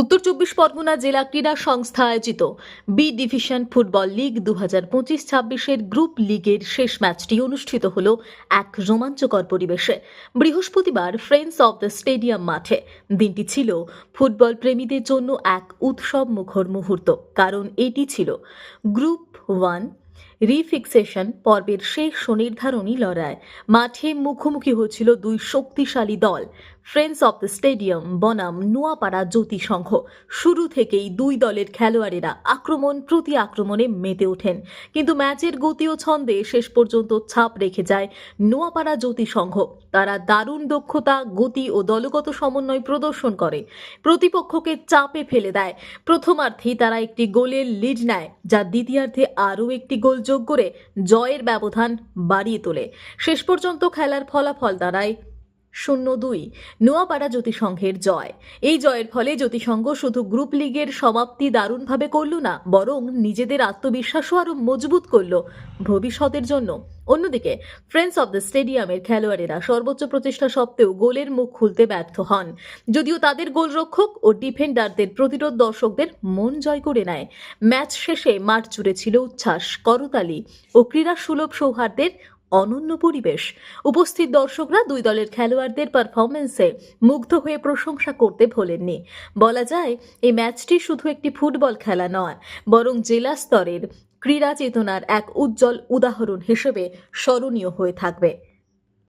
উত্তর চব্বিশ পরগনা জেলা ক্রীড়া সংস্থা আয়োজিত বি ডিভিশন ফুটবল লিগ দু হাজার পঁচিশ ছাব্বিশের গ্রুপ লিগের শেষ ম্যাচটি অনুষ্ঠিত হল এক রোমাঞ্চকর পরিবেশে। বৃহস্পতিবার ফ্রেন্ডস অব দ্য স্টেডিয়াম মাঠে। দিনটি ছিল ফুটবল প্রেমীদের জন্য এক উৎসব মুখর মুহূর্ত, কারণ এটি ছিল গ্রুপ ওয়ান রিফিক্সেশন পর্বের শেষ নির্ধারণী লড়াই। মাঠে মুখোমুখি হয়েছিল দুই শক্তিশালী দল। ফ্রেন্ডস অব দ্য স্টেডিয়াম বনাম নোয়াপাড়া জ্যোতি সংঘ। শুরু থেকেই দুই দলের খেলোয়াড়েরা আক্রমণ প্রতি আক্রমণে মেতে ওঠেন। কিন্তু ম্যাচের গতি ও ছন্দে শেষ পর্যন্ত ছাপ রেখে যায় নোয়াপাড়া জ্যোতি সংঘ। তারা দারুণ দক্ষতা, গতি ও দলগত সমন্বয় প্রদর্শন করে। প্রতিপক্ষকে চাপে ফেলে দেয়। প্রথমার্ধেই তারা একটি গোলের লিড নেয়, যা দ্বিতীয়ার্ধে আরও একটি গোল যোগ করে জয়ের ব্যবধান বাড়িয়ে তোলে। শেষ পর্যন্ত খেলার ফলাফল দাঁড়ায় শূন্য দুই নোয়াপাড়া জ্যোতিসংঘের জয়। এই জয়ের ফলে জ্যোতিসংঘ শুধু গ্রুপ লিগের সমাপ্তি দারুণভাবে করল না, বরং নিজেদের আত্মবিশ্বাসও আরও মজবুত করল ভবিষ্যতের জন্য। অন্যদিকে ফ্রেন্ডস অব দ্য স্টেডিয়ামের খেলোয়াড়েরা সর্বোচ্চ প্রচেষ্টা সত্ত্বেও গোলের মুখ খুলতে ব্যর্থ হন। যদিও তাদের গোলরক্ষক ও ডিফেন্ডারদের প্রতিরোধ দর্শকদের মন জয় করে নেয়। ম্যাচ শেষে মাঠ জুড়ে ছিল উচ্ছ্বাস, করতালি ও ক্রীড়া সুলভ সৌহার্দ্যের অনন্য পরিবেশ। উপস্থিত দর্শকরা দুই দলের খেলোয়াড়দের পারফরমেন্সে মুগ্ধ হয়ে প্রশংসা করতে ভোলেননি। বলা যায়, এই ম্যাচটি শুধু একটি ফুটবল খেলা নয়, বরং জেলা স্তরের ক্রীড়া চেতনার এক উজ্জ্বল উদাহরণ হিসেবে স্মরণীয় হয়ে থাকবে।